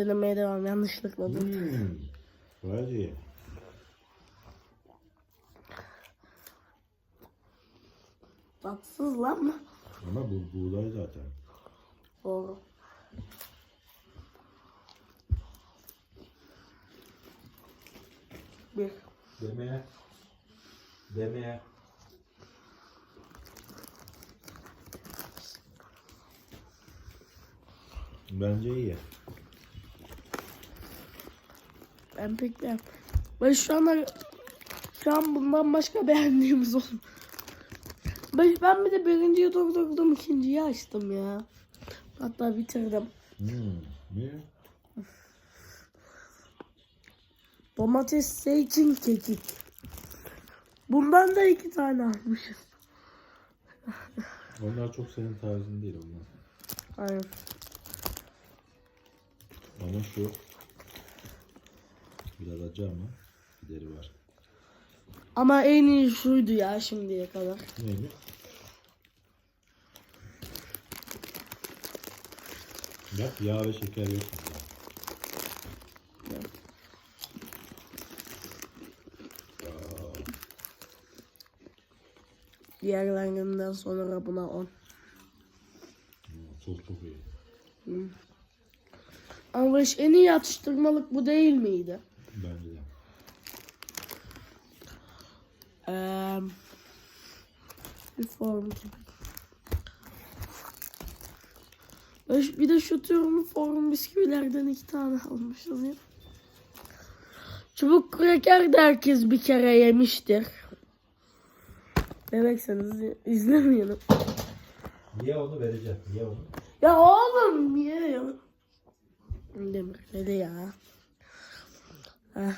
denemeye devam yanlışlıkla. dur. Hmm. İyi. Tatsız lan mı? Ama bu buğday zaten. Doğru. Bir. Demeye. Demeye. Bence iyi. Ben pek beğendim. Ben şu anda şu an bundan başka beğendiğimiz oldu. Ben, ben bir de birinciyi durdurdum, ikinciyi açtım ya. Hatta bitirdim. Hmm. Ne? Domates, zeytin, kekik. Bundan da iki tane almışız. Onlar çok senin tarzın değil onlar. Aynen. Ama şu biraz acı ama gideri var. Ama en iyi şuydu ya şimdiye kadar. Neymiş? Bak yağ ve şeker yok. bunda. Diğerlerinden sonra buna 10. Hmm, Sos çok iyi. Ama işte en iyi atıştırmalık bu değil miydi? Bence de. Eee bir form gibi. Bir de şu tür form bisküvilerden iki tane almışız ya. Çubuk kraker de herkes bir kere yemiştir. Bebekseniz izlemeyin. Niye onu vereceğim? Niye onu? Ya oğlum niye ya? Demir dedi ya. Ah.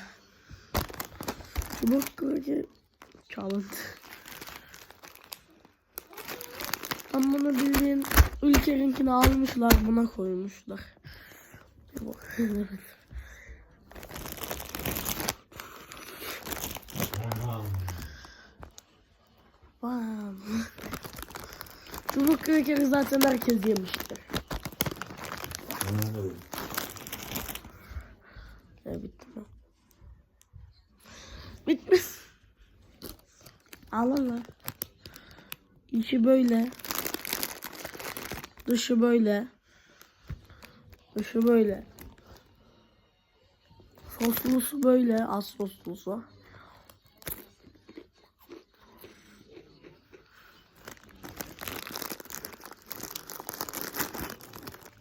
Çubuk kraker çalındı. Ben bunu bildiğin ülkerinkini almışlar buna koymuşlar. Wow. Çubuk krakeri zaten herkes yemiştir. Anladım. Ya bitti mi? Bitmiş. Al. İçi böyle. Dışı böyle. Dışı böyle. Soslusu böyle. Az soslusu.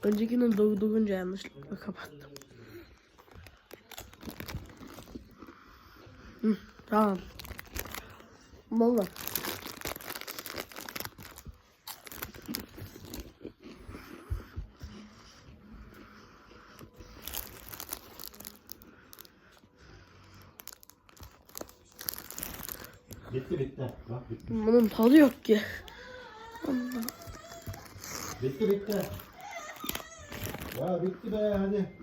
Öncekini durdurunca yanlışlıkla kapattım. Hı, tamam. Valla. Bitti bitti. Bak bitti. Bunun tadı yok ki. Bitti bitti. Ya bitti be hadi.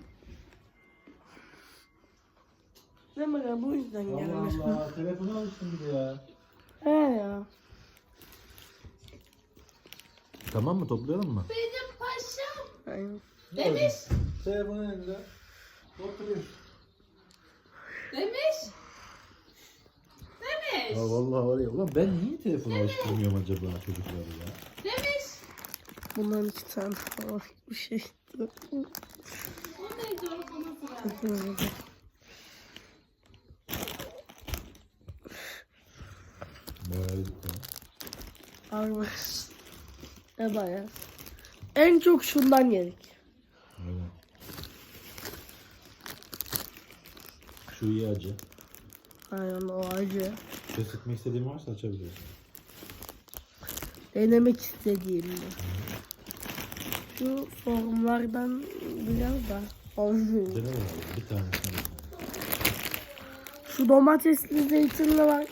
Ya bu yüzden gelmiş. Allah Allah. Telefonu almışsın bir de ya. He ya. Tamam mı toplayalım mı? Benim paşam. Aynen. Demiş. Telefonu elinde. Oturuyor. Demiş. Demiş. Ya vallahi var ya. Ulan ben niye telefonu alıştırmıyorum acaba çocukları ya? Demiş. Bundan iki tane falan bir şey. O neydi o bana sıra. Bayağı yedik Almış. Ne baya. En çok şundan yedik. Aynen. Şu iyi acı. Aynen o acı. Şey sıkmak istediğin varsa açabiliriz. Denemek istediğimde. Şu formlardan biraz da olmuyor. Dene bakalım. Bir tanesini. Şu domatesli zeytinli var.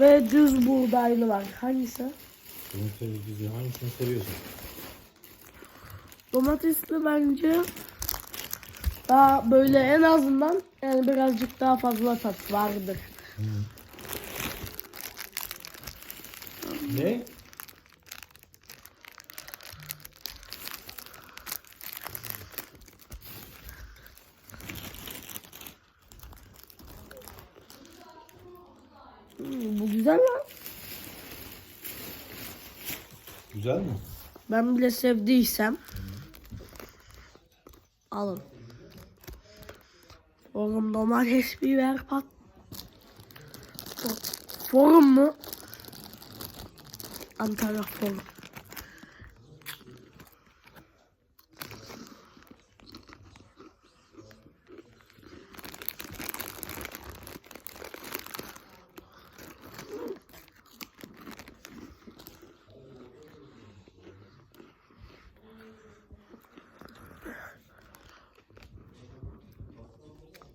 Ve düz buğdaylı var. Hangisi? Senin sevdiğin hangisini seviyorsun? Domatesli bence daha böyle en azından yani birazcık daha fazla tat vardır. Ne? Güzel lan. Güzel mi? Ben bile sevdiysem alın. Forum domates biber pat. Forum mu? Antalya forum.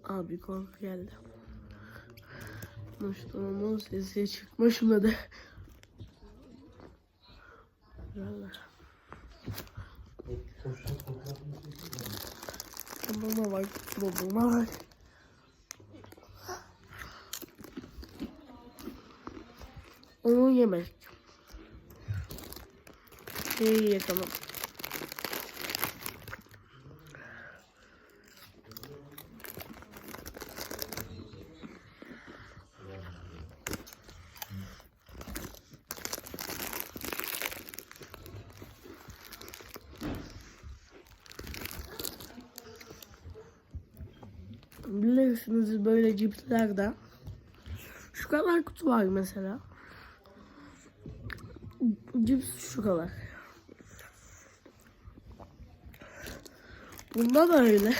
Abi korku geldi. Muştuğumun sesi çıkmış mıdır? Valla. Babama bak, babama bak. Onu yemek. Şeyi yakalım. Bilirsiniz böyle cipslerde şu kadar kutu var mesela. Cips şu kadar. Bunda da öyle.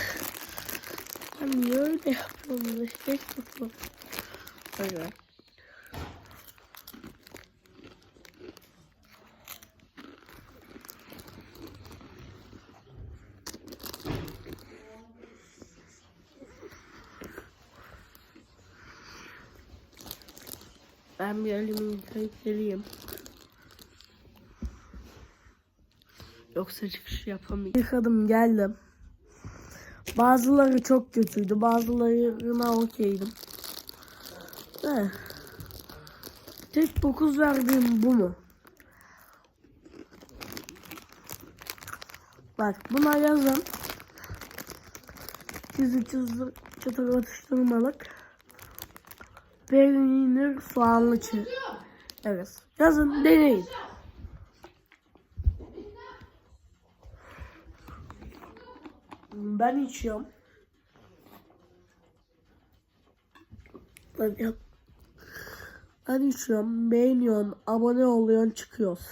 Ben niye öyle yapıyorum? İşte kutu. Öyle. Ben bir yıkayıp geleyim. Yoksa çıkış yapamayacağım. Yıkadım geldim. Bazıları çok kötüydü. Bazılarına okeydim. De. Tek 9 verdiğim bu mu? Bak buna yazın. Çizi çizi çıtır atıştırmalık. Peynir soğanlı. Evet. Yazın deneyin. Ben içiyorum. Ben, ben içiyorum. Beğeniyorsun. Abone oluyorsun. Çıkıyoruz.